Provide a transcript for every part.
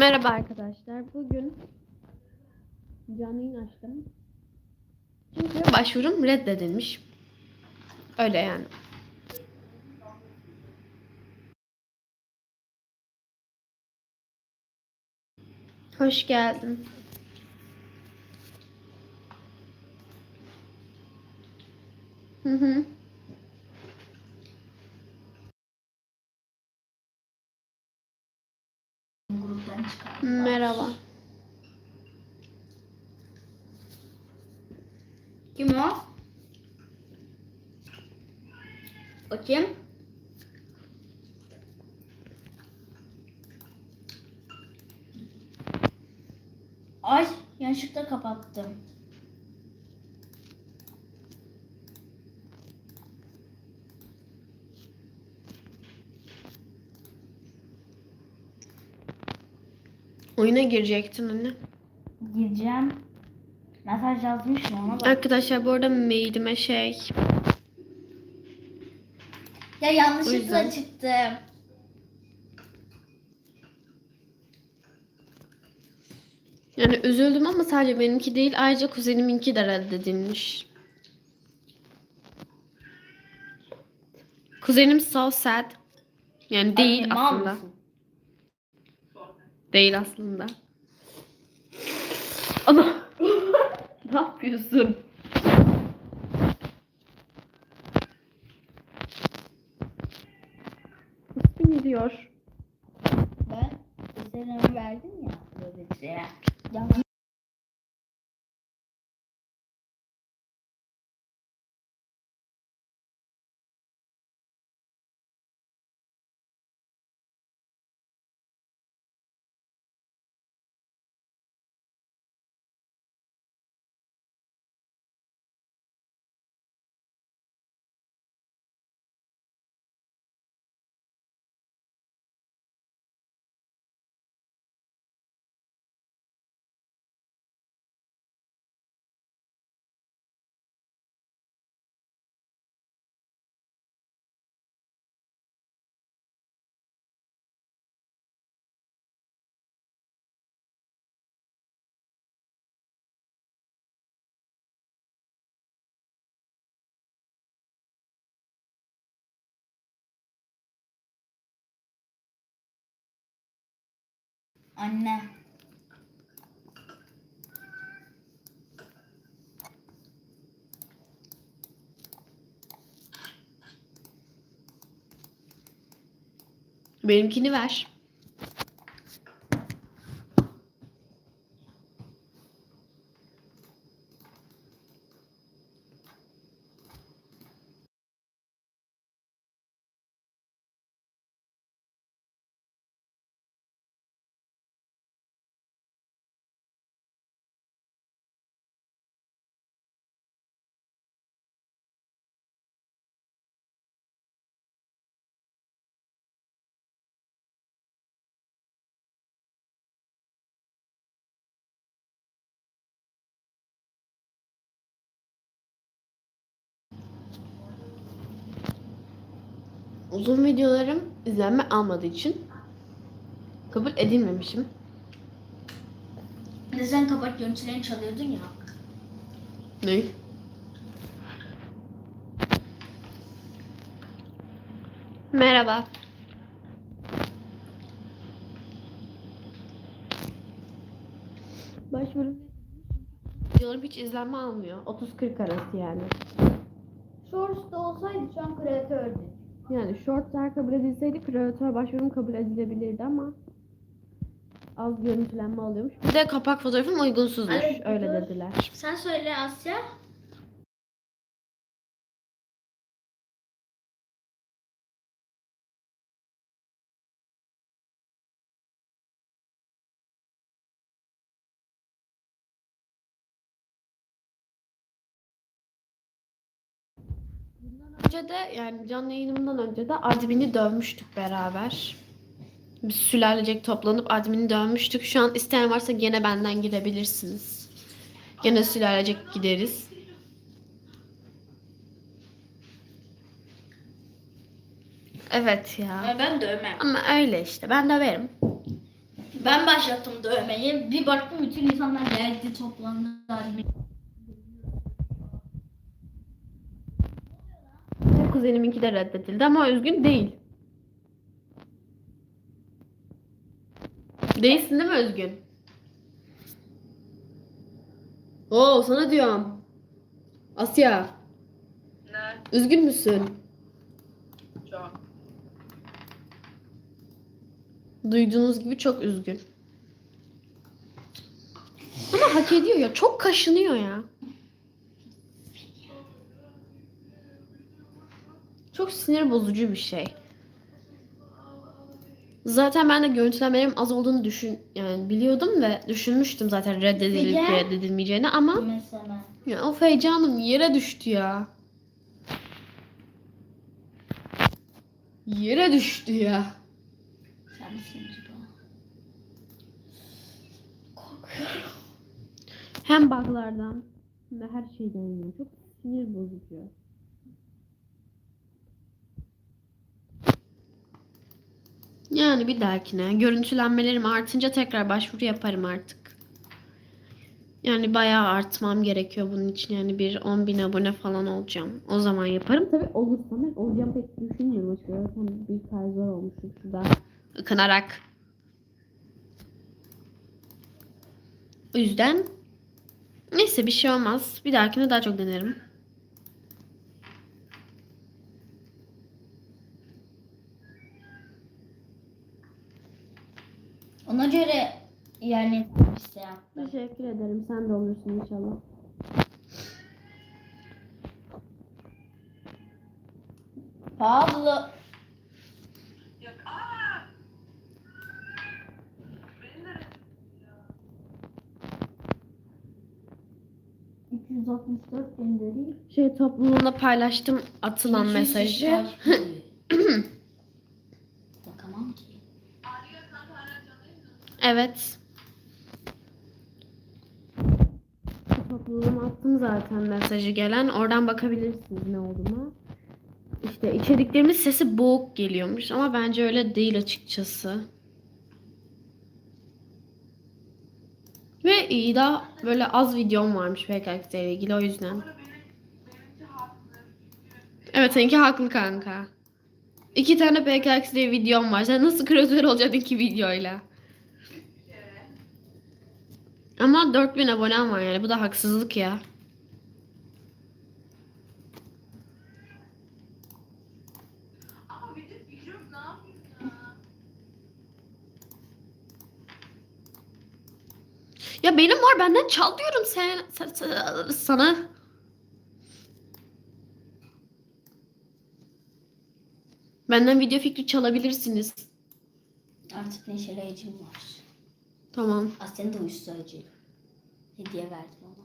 Merhaba arkadaşlar. Bugün canlı yayın açtım. Çünkü başvurum reddedilmiş. Öyle yani. Hoş geldin. Hı hı. Gruptan çıkardılar. Merhaba. Kim o? O kim? Ay yanlışlıkla kapattım. Oyuna girecektin anne. Gireceğim. Mesaj yazmışım ona bak. Arkadaşlar bu arada mailime şey Ya O yanlışlıkla yüzden. çıktı. yani üzüldüm ama sadece benimki değil ayrıca kuzeniminki de reddedilmiş. Kuzenim so sad. Yani değil Ay, mal aslında. mısın? Değil aslında. Ama ne yapıyorsun? İsmi gidiyor. Anne. Benimkini ver. Uzun videolarım izlenme almadığı için kabul edilmemişim. Bir de sen kapat görüntülerini çalıyordun ya. Ne? Merhaba. Başvurum videolarım hiç izlenme almıyor. 30-40 arası yani. Shorts'ta olsaydı şu an kreatördü. Yani shortlar kabul edilseydi kreatör başvurum kabul edilebilirdi ama az görüntülenme alıyormuş. Bir de kapak fotoğrafım uygunsuzmuş. Evet, Öyle dediler. Sen söyle Asya. Önce de yani canlı yayınımdan önce de admini dövmüştük beraber. Biz sülalecek toplanıp admini dövmüştük. Şu an isteyen varsa gene benden gidebilirsiniz. Gene sülalecek gideriz. Evet ya. Ben dövmem. Ama öyle işte. Ben döverim. Ben başlattım dövmeyi. Bir baktım bütün insanlar geldi toplandı. Kuzeniminki de reddedildi ama üzgün değil. Değilsin değil mi Özgün? Oo sana diyorum. Asya. Ne? Üzgün müsün? Çok. Duyduğunuz gibi çok üzgün. Ama hak ediyor ya. Çok kaşınıyor ya. Çok sinir bozucu bir şey. Zaten ben de görüntülenmelerim az olduğunu düşün yani biliyordum ve düşünmüştüm zaten reddedilip Peki. reddedilmeyeceğini ama Mesela. ya of heyecanım yere düştü ya. Yere düştü ya. Sen misin acaba? Korkuyorum. Hem buglardan hem de her şeyden yani çok sinir bozucu. Yani bir dahakine görüntülenmelerim artınca tekrar başvuru yaparım artık. Yani bayağı artmam gerekiyor bunun için. Yani bir 10 bin abone falan olacağım. O zaman yaparım. Tabii olursam ben olacağım pek düşünmüyorum açıkçası. Zaten bir zor olmuşum şurada. Ikınarak. O yüzden neyse bir şey olmaz. Bir dahakine daha çok denerim. Ona göre yani işte yaptım. Teşekkür ederim. Sen de olursun inşallah. Pablo. Yok. Aa! Beni de 364 gönderi. Şey topluluğunda paylaştım atılan mesajı. Bakamam ki. Evet. Topluluğuma attım zaten mesajı gelen. Oradan bakabilirsiniz ne olduğunu. İşte içeriklerimiz sesi boğuk geliyormuş ama bence öyle değil açıkçası. Ve iyi daha böyle az videom varmış PKX ile ilgili o yüzden. Evet seninki haklı kanka. İki tane PKX diye videom var. Sen nasıl kreatör olacaksın iki videoyla? Ama 4000 abonem var yani. Bu da haksızlık ya. Ya benim var benden çal diyorum sen, sen- sen- sana. Benden video fikri çalabilirsiniz. Artık neşeleyicim var. Tamam. Aslında da uyuşturucu. Hediye verdim ona.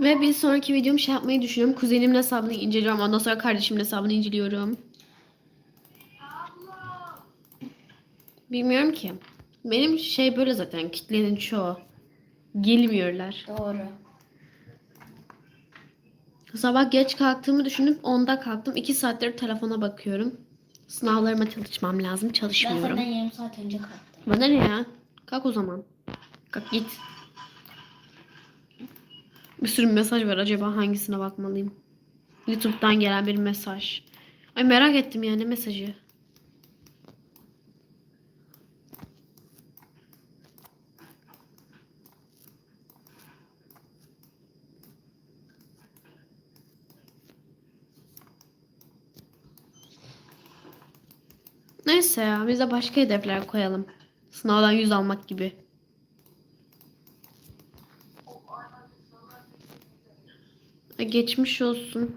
Ve bir sonraki videomu şey yapmayı düşünüyorum. Kuzenimin hesabını inceliyorum. Ondan sonra kardeşimin hesabını inceliyorum. Bilmiyorum ki. Benim şey böyle zaten kitlenin çoğu. Gelmiyorlar. Doğru. Sabah geç kalktığımı düşünüp 10'da kalktım. 2 saattir telefona bakıyorum. Sınavlarıma çalışmam lazım. Ben Çalışmıyorum. senden yarım saat önce kalktım. Bana ne ya? Kalk o zaman. Kalk git. Bir sürü mesaj var. Acaba hangisine bakmalıyım? YouTube'dan gelen bir mesaj. Ay merak ettim yani mesajı. Neyse ya biz de başka hedefler koyalım. Sınavdan 100 almak gibi. Geçmiş olsun.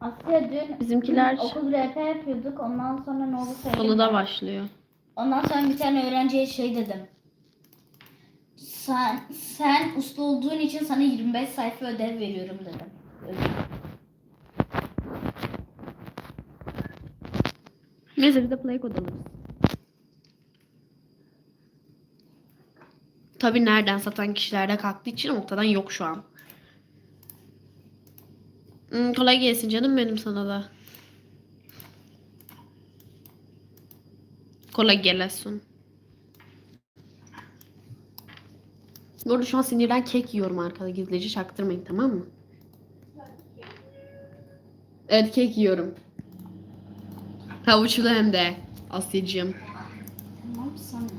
Asya dün Bizimkiler okul RP yapıyorduk. Ondan sonra ne oldu söyleyeyim Salıda başlıyor. Ondan sonra bir tane öğrenciye şey dedim. Sen, sen uslu olduğun için sana 25 sayfa ödev veriyorum dedim. Neyse biz de play kod alırız. Tabii nereden satan kişilerde kalktığı için ortadan yok şu an. Hmm, kolay gelsin canım benim sana da. Kolay gelsin. Bu arada şu an sinirden kek yiyorum arkada gizlice çaktırmayın tamam mı? Evet kek yiyorum. Havuçlu hem de Asyacığım. Tamam sana.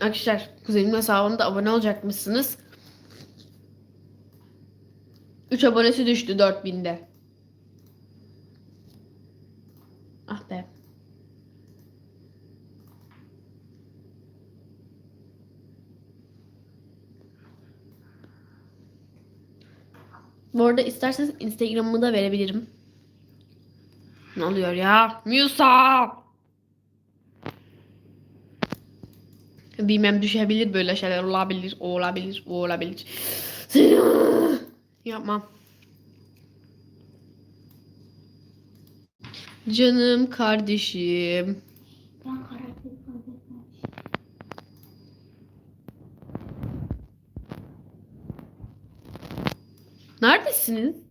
Arkadaşlar kuzenimin hesabına da abone olacakmışsınız. 3 abonesi düştü 4000'de. Ah be. Bu arada isterseniz Instagram'ımı da verebilirim. Ne oluyor ya? Musa! Bilmem düşebilir böyle şeyler olabilir. O olabilir. O olabilir. Yapmam. Canım kardeşim. Ben. Neredesiniz?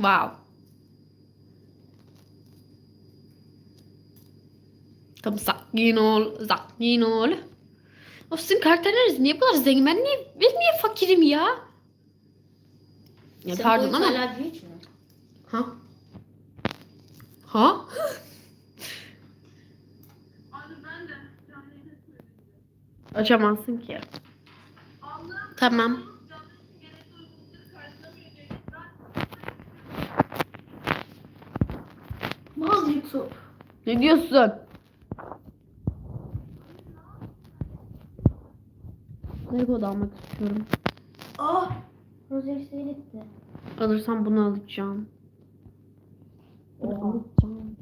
Wow. Tamam sakin ol, sakin ol. O sizin karakterleriniz niye bu kadar zengin? Ben niye, ben niye fakirim ya? Ya Senin pardon ama. hala büyük mü? Ha? Ha? Açamazsın ki. Tamam. canlı gerekli uygunlukları karşılamıyor diye YouTube. Ne diyorsun? Lego da almak istiyorum. Ah! Rozex seyretti. Alırsam bunu alacağım. Bunu Oha. alacağım.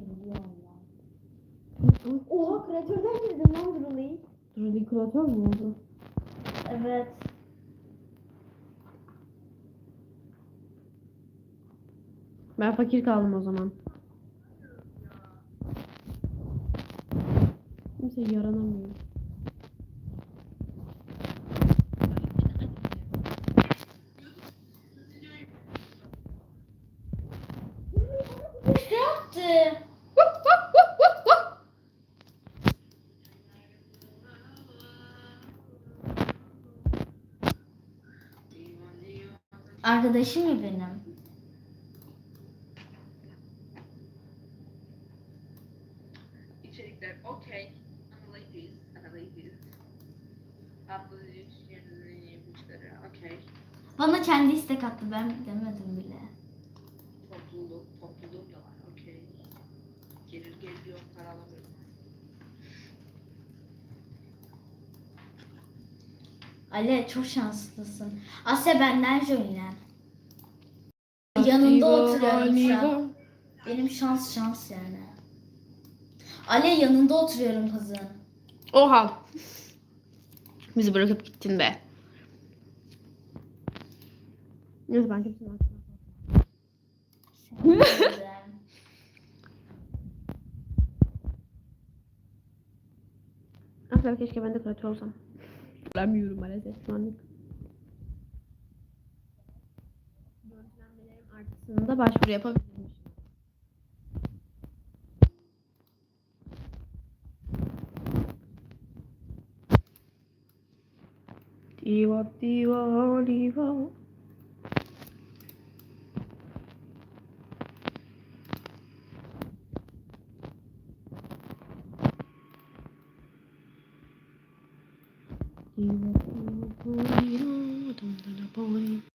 Oha kreatörden girdin lan Drula'yı. Dur kreatör mü oldu? Evet. Ben fakir kaldım o zaman. Kimse yaranamıyor. Ne yaptı? Arkadaşım mı benim? Ben demedim bile. Topluluk, topluluk da var okey. Gelir geliyor para alamıyorum. Ale çok şanslısın. Asya benden jönlen. Yanında oturuyorum şu an. Benim şans şans yani. Ale yanında oturuyorum kızın. Oha. Bizi bırakıp gittin be. Neyse ben kimsenin Güzel. Aslında keşke ben de kreatör olsam. Bilmiyorum maalesef şu anlık. Görüntülenmelerin artısında başvuru yapabilirim. Diva diva diva. You were born, born, born, born, born, born.